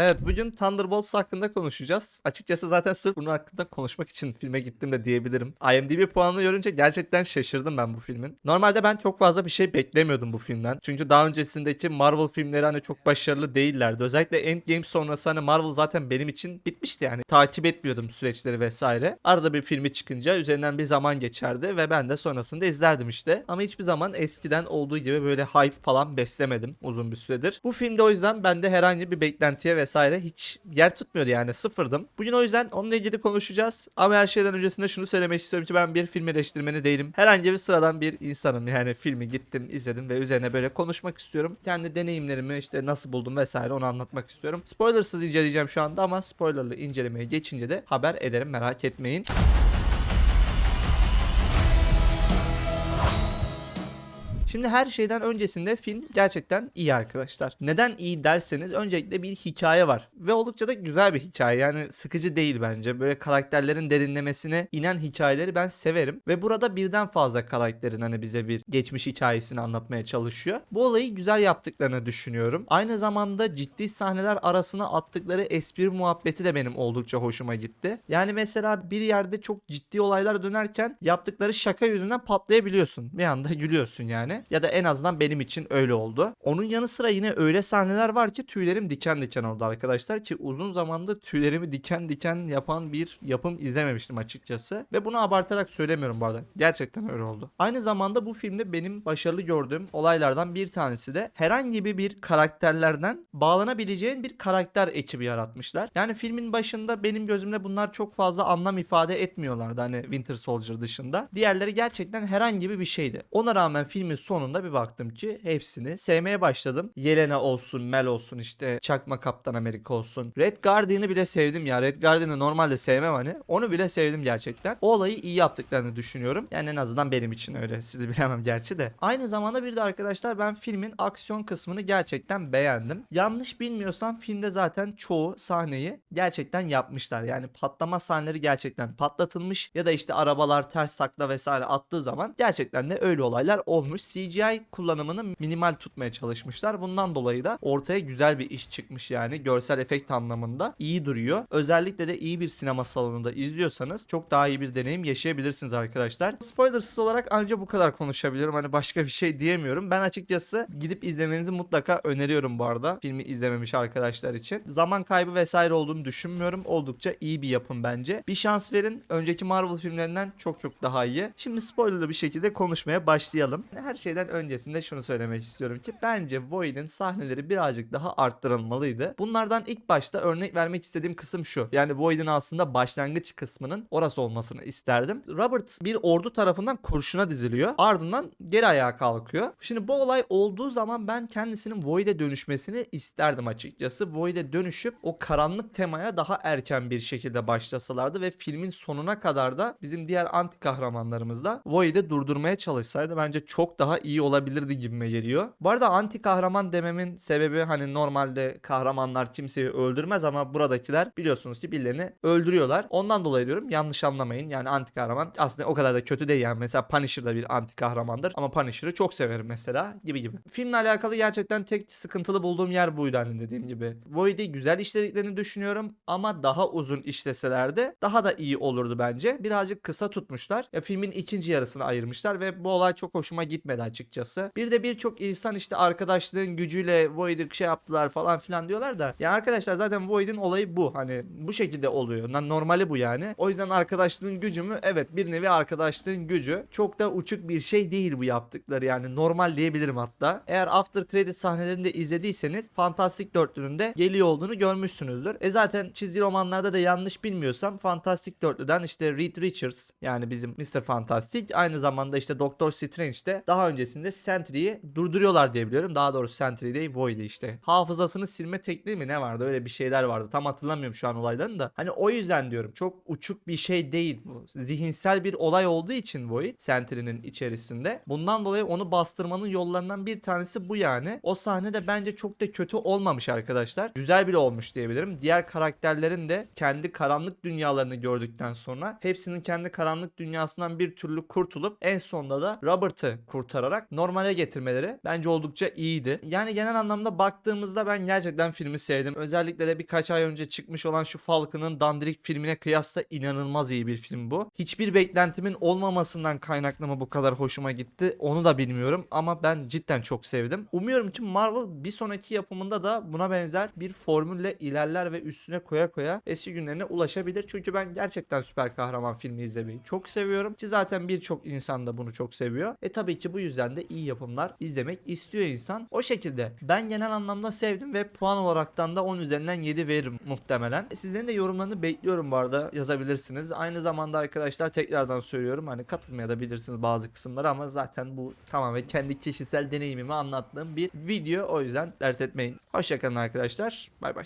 Evet bugün Thunderbolts hakkında konuşacağız. Açıkçası zaten sırf bunun hakkında konuşmak için filme gittim de diyebilirim. IMDb puanını görünce gerçekten şaşırdım ben bu filmin. Normalde ben çok fazla bir şey beklemiyordum bu filmden. Çünkü daha öncesindeki Marvel filmleri hani çok başarılı değillerdi. Özellikle Endgame sonrası hani Marvel zaten benim için bitmişti yani. Takip etmiyordum süreçleri vesaire. Arada bir filmi çıkınca üzerinden bir zaman geçerdi ve ben de sonrasında izlerdim işte. Ama hiçbir zaman eskiden olduğu gibi böyle hype falan beslemedim uzun bir süredir. Bu filmde o yüzden bende herhangi bir beklentiye vesaire hiç yer tutmuyordu yani sıfırdım. Bugün o yüzden onunla ilgili konuşacağız. Ama her şeyden öncesinde şunu söylemek istiyorum ki ben bir film eleştirmeni değilim. Herhangi bir sıradan bir insanım. Yani filmi gittim, izledim ve üzerine böyle konuşmak istiyorum. Kendi deneyimlerimi işte nasıl buldum vesaire onu anlatmak istiyorum. Spoilersız inceleyeceğim şu anda ama spoilerlı incelemeye geçince de haber ederim merak etmeyin. Şimdi her şeyden öncesinde film gerçekten iyi arkadaşlar. Neden iyi derseniz öncelikle bir hikaye var. Ve oldukça da güzel bir hikaye. Yani sıkıcı değil bence. Böyle karakterlerin derinlemesine inen hikayeleri ben severim. Ve burada birden fazla karakterin hani bize bir geçmiş hikayesini anlatmaya çalışıyor. Bu olayı güzel yaptıklarını düşünüyorum. Aynı zamanda ciddi sahneler arasına attıkları espri muhabbeti de benim oldukça hoşuma gitti. Yani mesela bir yerde çok ciddi olaylar dönerken yaptıkları şaka yüzünden patlayabiliyorsun. Bir anda gülüyorsun yani. Ya da en azından benim için öyle oldu. Onun yanı sıra yine öyle sahneler var ki tüylerim diken diken oldu arkadaşlar ki uzun zamandır tüylerimi diken diken yapan bir yapım izlememiştim açıkçası. Ve bunu abartarak söylemiyorum bu arada. Gerçekten öyle oldu. Aynı zamanda bu filmde benim başarılı gördüğüm olaylardan bir tanesi de herhangi bir karakterlerden bağlanabileceğin bir karakter ekibi yaratmışlar. Yani filmin başında benim gözümde bunlar çok fazla anlam ifade etmiyorlardı hani Winter Soldier dışında. Diğerleri gerçekten herhangi bir şeydi. Ona rağmen filmin sonunda bir baktım ki hepsini sevmeye başladım. Yelena olsun, Mel olsun işte Çakma Kaptan Amerika olsun. Red Guardian'ı bile sevdim ya. Red Guardian'ı normalde sevmem hani. Onu bile sevdim gerçekten. O olayı iyi yaptıklarını düşünüyorum. Yani en azından benim için öyle. Sizi bilemem gerçi de. Aynı zamanda bir de arkadaşlar ben filmin aksiyon kısmını gerçekten beğendim. Yanlış bilmiyorsam filmde zaten çoğu sahneyi gerçekten yapmışlar. Yani patlama sahneleri gerçekten patlatılmış ya da işte arabalar ters takla vesaire attığı zaman gerçekten de öyle olaylar olmuş. CGI kullanımını minimal tutmaya çalışmışlar. Bundan dolayı da ortaya güzel bir iş çıkmış yani görsel efekt anlamında iyi duruyor. Özellikle de iyi bir sinema salonunda izliyorsanız çok daha iyi bir deneyim yaşayabilirsiniz arkadaşlar. Spoilersız olarak ancak bu kadar konuşabilirim. Hani başka bir şey diyemiyorum. Ben açıkçası gidip izlemenizi mutlaka öneriyorum bu arada. Filmi izlememiş arkadaşlar için. Zaman kaybı vesaire olduğunu düşünmüyorum. Oldukça iyi bir yapım bence. Bir şans verin. Önceki Marvel filmlerinden çok çok daha iyi. Şimdi spoilerlı bir şekilde konuşmaya başlayalım. Her şeyden öncesinde şunu söylemek istiyorum ki bence Void'in sahneleri birazcık daha arttırılmalıydı. Bunlardan ilk başta örnek vermek istediğim kısım şu. Yani Void'in aslında başlangıç kısmının orası olmasını isterdim. Robert bir ordu tarafından kurşuna diziliyor. Ardından geri ayağa kalkıyor. Şimdi bu olay olduğu zaman ben kendisinin Void'e dönüşmesini isterdim açıkçası. Void'e dönüşüp o karanlık temaya daha erken bir şekilde başlasalardı ve filmin sonuna kadar da bizim diğer anti kahramanlarımız da Void'i durdurmaya çalışsaydı bence çok daha iyi olabilirdi gibime geliyor. Bu arada anti kahraman dememin sebebi hani normalde kahramanlar kimseyi öldürmez ama buradakiler biliyorsunuz ki birilerini öldürüyorlar. Ondan dolayı diyorum yanlış anlamayın. Yani anti kahraman aslında o kadar da kötü değil yani. Mesela Punisher da bir anti kahramandır ama Punisher'ı çok severim mesela gibi gibi. Filmle alakalı gerçekten tek sıkıntılı bulduğum yer buydu hani dediğim gibi. Void'i güzel işlediklerini düşünüyorum ama daha uzun işleselerdi daha da iyi olurdu bence. Birazcık kısa tutmuşlar. Ya, filmin ikinci yarısını ayırmışlar ve bu olay çok hoşuma gitmedi açıkçası. Bir de birçok insan işte arkadaşlığın gücüyle Void'i şey yaptılar falan filan diyorlar da. Ya arkadaşlar zaten Void'in olayı bu. Hani bu şekilde oluyor. Normali bu yani. O yüzden arkadaşlığın gücü mü? Evet bir nevi arkadaşlığın gücü. Çok da uçuk bir şey değil bu yaptıkları yani. Normal diyebilirim hatta. Eğer After Credit sahnelerini de izlediyseniz Fantastic Dörtlü'nün de geliyor olduğunu görmüşsünüzdür. E zaten çizgi romanlarda da yanlış bilmiyorsam Fantastic Dörtlü'den işte Reed Richards yani bizim Mr. Fantastic aynı zamanda işte Doctor Strange de daha öncesinde Sentry'yi durduruyorlar diye biliyorum. Daha doğrusu Sentry değil Void'i işte. Hafızasını silme tekniği mi ne vardı öyle bir şeyler vardı. Tam hatırlamıyorum şu an olaylarını da. Hani o yüzden diyorum çok uçuk bir şey değil bu. Zihinsel bir olay olduğu için Void Sentry'nin içerisinde. Bundan dolayı onu bastırmanın yollarından bir tanesi bu yani. O sahne de bence çok da kötü olmamış arkadaşlar. Güzel bile olmuş diyebilirim. Diğer karakterlerin de kendi karanlık dünyalarını gördükten sonra hepsinin kendi karanlık dünyasından bir türlü kurtulup en sonunda da Robert'ı kurtar kurtararak normale getirmeleri bence oldukça iyiydi. Yani genel anlamda baktığımızda ben gerçekten filmi sevdim. Özellikle de birkaç ay önce çıkmış olan şu Falcon'ın Dandirik filmine kıyasla inanılmaz iyi bir film bu. Hiçbir beklentimin olmamasından kaynaklı mı bu kadar hoşuma gitti onu da bilmiyorum ama ben cidden çok sevdim. Umuyorum ki Marvel bir sonraki yapımında da buna benzer bir formülle ilerler ve üstüne koya koya eski günlerine ulaşabilir. Çünkü ben gerçekten süper kahraman filmi izlemeyi çok seviyorum. Ki zaten birçok insan da bunu çok seviyor. E tabii ki bu yüzden de iyi yapımlar izlemek istiyor insan. O şekilde ben genel anlamda sevdim ve puan olaraktan da 10 üzerinden 7 veririm muhtemelen. Sizlerin de yorumlarını bekliyorum bu arada yazabilirsiniz. Aynı zamanda arkadaşlar tekrardan söylüyorum hani katılmaya da bilirsiniz bazı kısımlara ama zaten bu tamamen kendi kişisel deneyimimi anlattığım bir video o yüzden dert etmeyin. Hoşçakalın arkadaşlar. Bay bay.